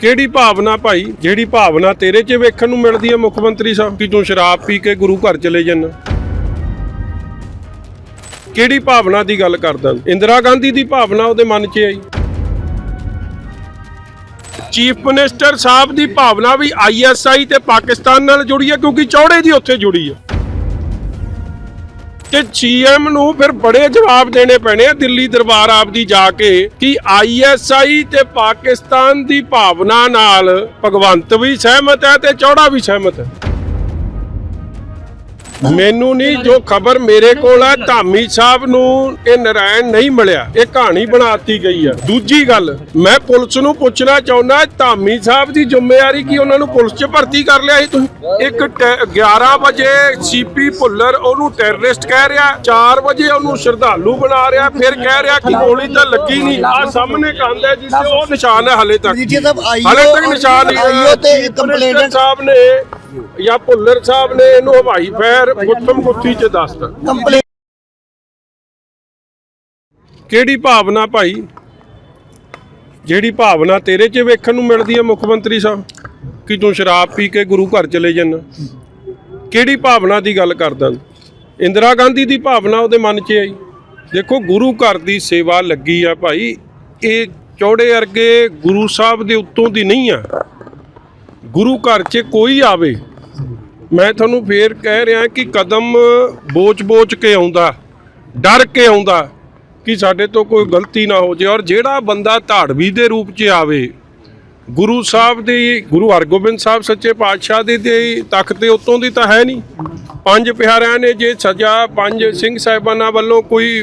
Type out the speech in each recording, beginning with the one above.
ਕਿਹੜੀ ਭਾਵਨਾ ਭਾਈ? ਜਿਹੜੀ ਭਾਵਨਾ ਤੇਰੇ 'ਚ ਵੇਖਣ ਨੂੰ ਮਿਲਦੀ ਹੈ ਮੁੱਖ ਮੰਤਰੀ ਸਾਹਿਬ? ਕਿ ਤੂੰ ਸ਼ਰਾਬ ਪੀ ਕੇ ਗੁਰੂ ਘਰ ਚਲੇ ਜਾਂਦਾ ਕਿਹੜੀ ਭਾਵਨਾ ਦੀ ਗੱਲ ਕਰਦਾ? ਇੰਦਰਾ ਗਾਂਧੀ ਦੀ ਭਾਵਨਾ ਉਹਦੇ ਮਨ 'ਚ ਆਈ। ਚੀਫ ਮਿਨਿਸਟਰ ਸਾਹਿਬ ਦੀ ਭਾਵਨਾ ਵੀ ਆਈਐਸਆਈ ਤੇ ਪਾਕਿਸਤਾਨ ਨਾਲ ਜੁੜੀ ਹੈ ਕਿਉਂਕਿ ਚੌੜੇ ਦੀ ਉੱਥੇ ਜੁੜੀ ਹੈ ਤੇ ਸੀਐਮ ਨੂੰ ਫਿਰ ਬੜੇ ਜਵਾਬ ਦੇਣੇ ਪੈਣੇ ਆ ਦਿੱਲੀ ਦਰਬਾਰ ਆਪ ਦੀ ਜਾ ਕੇ ਕਿ ਆਈਐਸਆਈ ਤੇ ਪਾਕਿਸਤਾਨ ਦੀ ਭਾਵਨਾ ਨਾਲ ਭਗਵੰਤ ਵੀ ਸਹਿਮਤ ਹੈ ਤੇ ਚੌੜਾ ਵੀ ਸਹਿਮਤ ਹੈ। ਮੈਨੂੰ ਨਹੀਂ ਜੋ ਖਬਰ ਮੇਰੇ ਕੋਲ ਹੈ ਧਾਮੀ ਸਾਹਿਬ ਨੂੰ ਇਹ ਨਰਾਇਣ ਨਹੀਂ ਮਿਲਿਆ। ਇਹ ਕਹਾਣੀ ਬਣਾਤੀ ਗਈ ਆ। ਦੂਜੀ ਗੱਲ ਮੈਂ ਪੁਲਿਸ ਨੂੰ ਪੁੱਛਣਾ ਚਾਹੁੰਦਾ ਧਾਮੀ ਸਾਹਿਬ ਦੀ ਜ਼ਿੰਮੇਵਾਰੀ ਕੀ? ਉਹਨਾਂ ਨੂੰ ਪੁਲਿਸ 'ਚ ਭਰਤੀ ਕਰ ਲਿਆ ਸੀ ਤੁਸੀਂ? ਇੱਕ ਟੈ- 11 ਵਜੇ ਸੀਪੀ ਭੁੱਲਰ ਉਹਨੂੰ ਟੈਰਰਿਸਟ ਕਹਿ ਰਿਹਾ 4 ਵਜੇ ਉਹਨੂੰ ਸ਼ਰਧਾਲੂ ਬਣਾ ਰਿਹਾ ਫਿਰ ਕਹਿ ਰਿਹਾ ਕਿ ਗੋਲੀ ਤਾਂ ਲੱਗੀ ਨਹੀਂ। ਆ ਸਾਹਮਣੇ ਕੰਧ ਹੈ ਜਿਸ ਤੇ ਉਹ ਨਿਸ਼ਾਨ ਹੈ ਹਲੇ ਤੱਕ। ਹਲੇ ਤੱਕ ਨਿਸ਼ਾਨ ਨਹੀਂ ਆਈਓ ਤੇ Minister ਸਾਹਿਬ ਨੇ ਜਾਂ ਭੁੱਲਰ ਸਾਹਿਬ ਨੇ ਇਹਨੂੰ ਹਵਾਈ ਫੈਰ ਗੁੱਥਮ ਗੁੱਥੀ ਚ ਦੱਸਤਾ ਕਿਹੜੀ ਭਾਵਨਾ ਭਾਈ? ਜਿਹੜੀ ਭਾਵਨਾ ਤੇਰੇ 'ਚ ਵੇਖਣ ਨੂੰ ਮਿਲਦੀ ਹੈ ਮੁੱਖ ਮੰਤਰੀ ਸਾਹਿਬ ਕਿ ਤੂੰ ਸ਼ਰਾਬ ਪੀ ਕੇ ਗੁਰੂ ਘਰ ਚਲੇ ਜਾਣਾ ਕਿਹੜੀ ਭਾਵਨਾ ਦੀ ਗੱਲ ਕਰਦਾ ਇੰਦਰਾ ਗਾਂਧੀ ਦੀ ਭਾਵਨਾ ਉਹਦੇ ਮਨ 'ਚ ਆਈ। ਦੇਖੋ ਗੁਰੂ ਘਰ ਦੀ ਸੇਵਾ ਲੱਗੀ ਆ ਭਾਈ। ਇਹ ਚੌੜੇ ਵਰਗੇ ਗੁਰੂ ਸਾਹਿਬ ਦੇ ਉੱਤੋਂ ਦੀ ਨਹੀਂ ਆ। ਗੁਰੂ ਘਰ 'ਚ ਕੋਈ ਆਵੇ, ਮੈਂ ਤੁਹਾਨੂੰ ਫੇਰ ਕਹਿ ਰਿਹਾ ਕਿ ਕਦਮ ਬੋਚ-ਬੋਚ ਕੇ ਆਉਂਦਾ, ਡਰ ਕੇ ਆਉਂਦਾ ਕਿ ਸਾਡੇ ਤੋਂ ਕੋਈ ਗਲਤੀ ਨਾ ਹੋ ਜੇ ਔਰ ਜਿਹੜਾ ਬੰਦਾ ਧਾੜਵੀ ਦੇ ਰੂਪ 'ਚ ਆਵੇ, ਗੁਰੂ ਸਾਹਿਬ ਦੀ, ਗੁਰੂ ਹਰਗੋਬਿੰਦ ਸਾਹਿਬ ਸੱਚੇ ਪਾਤਸ਼ਾਹ ਦੀ ਦੇ ਤਖਤ ਦੇ ਉੱਤੋਂ ਦੀ ਤਾਂ ਹੈ ਨਹੀਂ। ਪੰਜ ਪਿਆਰਿਆਂ ਨੇ ਜੇ ਸਜ਼ਾ ਪੰਜ ਸਿੰਘ ਸਾਹਿਬਾਨਾਂ ਵੱਲੋਂ ਕੋਈ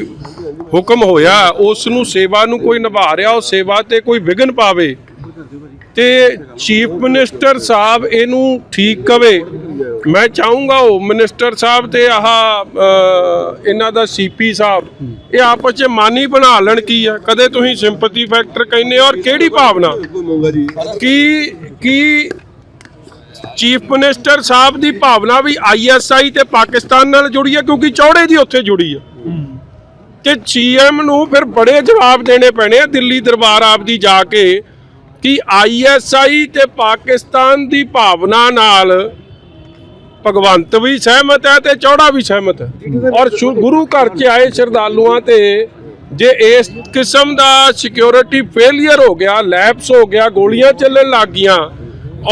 ਹੁਕਮ ਹੋਇਆ, ਉਸ ਨੂੰ ਸੇਵਾ ਨੂੰ ਕੋਈ ਨਿਭਾ ਰਿਹਾ, ਉਹ ਸੇਵਾ ਤੇ ਕੋਈ ਵਿਘਨ ਪਾਵੇ ਤੇ ਚੀਫ ਮਿਨਿਸਟਰ ਸਾਹਿਬ ਇਹਨੂੰ ਠੀਕ ਕਵੇ। ਮੈਂ ਚਾਹੂੰਗਾ ਉਹ ਮਿਨਿਸਟਰ ਸਾਹਿਬ ਤੇ ਆਹ ਇਹਨਾਂ ਦਾ ਸੀਪੀ ਸਾਹਿਬ, ਇਹ ਆਪਸ ਚ ਮਾਨੀ ਬਣਾ ਲੈਣ ਕੀ ਆ। ਕਦੇ ਤੁਸੀਂ ਸਿੰਪਥੀ ਫੈਕਟਰ ਕਹਿੰਦੇ ਔਰ ਕਿਹੜੀ ਭਾਵਨਾ? ਕੀ ਕੀ ਚੀਫ ਮਿਨਿਸਟਰ ਸਾਹਿਬ ਦੀ ਭਾਵਨਾ ਵੀ ਆਈਐਸਆਈ ਤੇ ਪਾਕਿਸਤਾਨ ਨਾਲ ਜੁੜੀ ਹੈ ਕਿਉਂਕਿ ਚੌੜੇ ਦੀ ਉੱਥੇ ਜੁੜੀ ਹੈ ਤੇ ਸੀਐਮ ਨੂੰ ਫਿਰ ਬੜੇ ਜਵਾਬ ਦੇਣੇ ਪੈਣੇ ਆ। ਦਿੱਲੀ ਦਰਬਾਰ ਆਪ ਦੀ ਜਾ ਕੇ ਕਿ ਆਈਐਸਆਈ ਤੇ ਪਾਕਿਸਤਾਨ ਦੀ ਭਾਵਨਾ ਨਾਲ ਭਗਵੰਤ ਵੀ ਸਹਿਮਤ ਹੈ ਤੇ ਚੌੜਾ ਵੀ ਸਹਿਮਤ ਹੈ। ਔਰ ਗੁਰੂ ਘਰ 'ਚ ਆਏ ਸ਼ਰਧਾਲੂਆਂ ਤੇ ਜੇ ਇਸ ਕਿਸਮ ਦਾ ਸਿਕਿਉਰਿਟੀ ਫੇਲਿਅਰ ਹੋ ਗਿਆ ਲੈਪਸ ਹੋ ਗਿਆ, ਗੋਲੀਆਂ ਚੱਲਣ ਲੱਗ ਗਈਆਂ,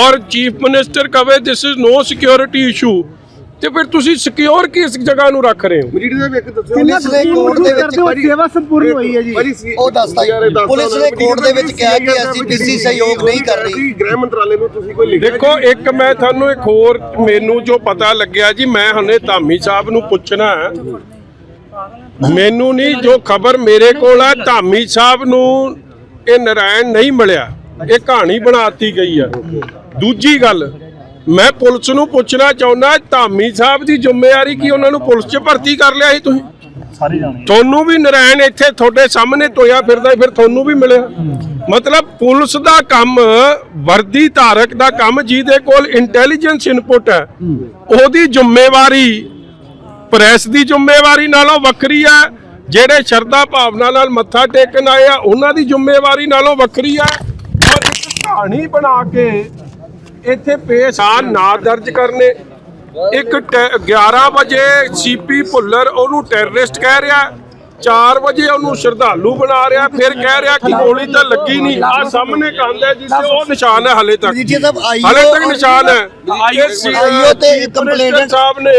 ਔਰ ਚੀਫ ਮਿਨਿਸਟਰ ਕਵੇ this is no security issue ਤੇ ਫਿਰ ਤੁਸੀਂ ਸਿਕਿਉਰ ਕਿਸ ਜਗ੍ਹਾ ਨੂੰ ਰੱਖ ਰਹੇ ਹੋ? ਮਜੀਠੀ ਸਾਹਿਬ ਇੱਕ ਦੱਸੋ ਪੁਲਿਸ ਨੇ ਕੋਰਟ ਦੇ ਵਿੱਚ ਸੇਵਾ ਸੰਪੂਰਨ ਹੋਈ ਹੈ ਜੀ। ਉਹ ਦੱਸਦਾ ਜੀ। ਪੁਲਿਸ ਨੇ ਕੋਰਟ ਦੇ ਵਿੱਚ ਕਿਹਾ ਕਿ ਅਸੀਂ ਕਿਸੇ ਸਹਿਯੋਗ ਨਹੀਂ ਕਰ ਰਹੀ। ਗ੍ਰਹਿ ਮੰਤਰਾਲੇ ਨੂੰ ਤੁਸੀਂ ਕੋਈ ਲਿਖਿਆ ਦੇਖੋ ਇੱਕ ਮੈਂ ਤੁਹਾਨੂੰ ਇੱਕ ਹੋਰ ਮੈਨੂੰ ਜੋ ਪਤਾ ਲੱਗਿਆ ਜੀ ਮੈਂ ਹੁਣੇ ਧਾਮੀ ਸਾਹਿਬ ਨੂੰ ਪੁੱਛਣਾ ਮੈਨੂੰ ਨਹੀਂ ਜੋ ਖਬਰ ਮੇਰੇ ਕੋਲ ਹੈ ਧਾਮੀ ਸਾਹਿਬ ਨੂੰ ਇਹ ਨਰਾਇਣ ਨਹੀਂ ਮਿਲਿਆ। ਇਹ ਕਹਾਣੀ ਬਣਾਤੀ ਗਈ ਆ। ਦੂਜੀ ਗੱਲ ਮੈਂ ਪੁਲਿਸ ਨੂੰ ਪੁੱਛਣਾ ਚਾਹੁੰਦਾ ਧਾਮੀ ਸਾਹਿਬ ਦੀ ਜ਼ਿੰਮੇਵਾਰੀ ਕੀ? ਉਹਨਾਂ ਨੂੰ ਪੁਲਿਸ 'ਚ ਭਰਤੀ ਕਰ ਲਿਆ ਸੀ ਤੁਸੀਂ? ਸਾਰੇ ਜਾਣੇ ਤੁਹਾਨੂੰ ਵੀ ਨਰਾਇਣ ਇੱਥੇ ਤੁਹਾਡੇ ਸਾਹਮਣੇ ਤੋਇਆ ਫਿਰਦਾ ਫਿਰ ਤੁਹਾਨੂੰ ਵੀ ਮਿਲਿਆ? ਮਤਲਬ ਪੁਲਿਸ ਦਾ ਕੰਮ ਵਰਦੀ ਧਾਰਕ ਦਾ ਕੰਮ ਜਿਹਦੇ ਕੋਲ ਇੰਟੈਲੀਜੈਂਸ ਇਨਪੁਟ ਹੈ ਉਹਦੀ ਜ਼ਿੰਮੇਵਾਰੀ ਪ੍ਰੈਸ ਦੀ ਜ਼ਿੰਮੇਵਾਰੀ ਨਾਲੋਂ ਵੱਖਰੀ ਹੈ ਜਿਹੜੇ ਸ਼ਰਧਾ ਭਾਵਨਾ ਨਾਲ ਮੱਥਾ ਟੇਕਣ ਆਏ ਆ ਉਹਨਾਂ ਦੀ ਜ਼ਿੰਮੇਵਾਰੀ ਨਾਲੋਂ ਵੱਖਰੀ ਹੈ। ਔਰ ਇੱਕ ਕਹਾਣੀ ਬਣਾ ਕੇ ਇੱਥੇ ਪੇਸ਼ ਆ ਨਾ ਦਰਜ ਕਰਨੇ। ਇੱਕ ਟੈ- 11 ਵਜੇ ਸੀਪੀ ਭੁੱਲਰ ਉਹਨੂੰ ਟੈਰਰਿਸਟ ਕਹਿ ਰਿਹਾ। 4 ਵਜੇ ਉਹਨੂੰ ਸ਼ਰਧਾਲੂ ਬਣਾ ਰਿਹਾ ਫਿਰ ਕਹਿ ਰਿਹਾ ਕਿ ਗੋਲੀ ਤਾਂ ਲੱਗੀ ਨਹੀਂ। ਆ ਸਾਹਮਣੇ ਕੰਧ ਹੈ ਜਿਸ ਤੇ ਉਹ ਨਿਸ਼ਾਨ ਹੈ ਹਲੇ ਤੱਕ। ਜੀ ਸਾਹਿਬ ਆਈਓ ਹਲੇ ਤੱਕ ਨਿਸ਼ਾਨ ਹੈ। ਆਈਓ ਤੇ ਕੰਪਲੇਂਟ ਸਾਹਿਬ ਨੇ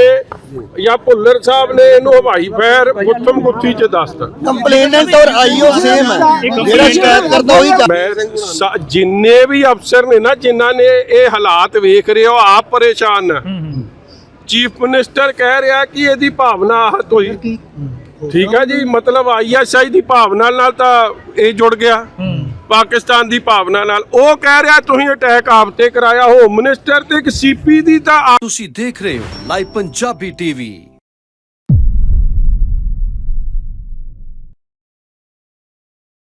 ਜਾਂ ਭੁੱਲਰ ਸਾਹਿਬ ਨੇ ਇਹਨੂੰ ਹਵਾਈ ਫੈਰ ਗੁੱਥਮ ਗੁੱਥੀ ਚ ਦੱਸਤਾ ਕੰਪਲੇਨੈਂਟ ਔਰ ਆਈਓ ਸੇਮ ਹੈ। ਜਿਹੜਾ ਸ਼ਿਕਾਇਤ ਕਰਦਾ ਉਹੀ ਕਰ ਮੈਂ ਜਿੰਨੇ ਵੀ ਅਫਸਰ ਨੇ ਨਾ ਜਿਨ੍ਹਾਂ ਨੇ ਇਹ ਹਾਲਾਤ ਵੇਖ ਰਹੇ ਹੋ ਆਪ ਪਰੇਸ਼ਾਨ ਚੀਫ ਮਿਨਿਸਟਰ ਕਹਿ ਰਿਹਾ ਕਿ ਇਹਦੀ ਭਾਵਨਾ ਆਹਤ ਹੋਈ। ਠੀਕ ਹੈ ਜੀ ਮਤਲਬ ਆਈਐਸਆਈ ਦੀ ਭਾਵਨਾ ਨਾਲ ਤਾਂ ਇਹ ਜੁੜ ਗਿਆ। ਪਾਕਿਸਤਾਨ ਦੀ ਭਾਵਨਾ ਨਾਲ। ਉਹ ਕਹਿ ਰਿਹਾ ਤੁਸੀਂ ਅਟੈਕ ਆਪ ਤੇ ਕਰਾਇਆ ਹੋਮ ਮਿਨਿਸਟਰ ਤੇ ਇੱਕ ਸੀਪੀ ਦੀ ਤਾਂ ਤੁਸੀਂ ਦੇਖ ਰਹੇ ਹੋ ਲਾਈਵ ਪੰਜਾਬੀ ਟੀਵੀ।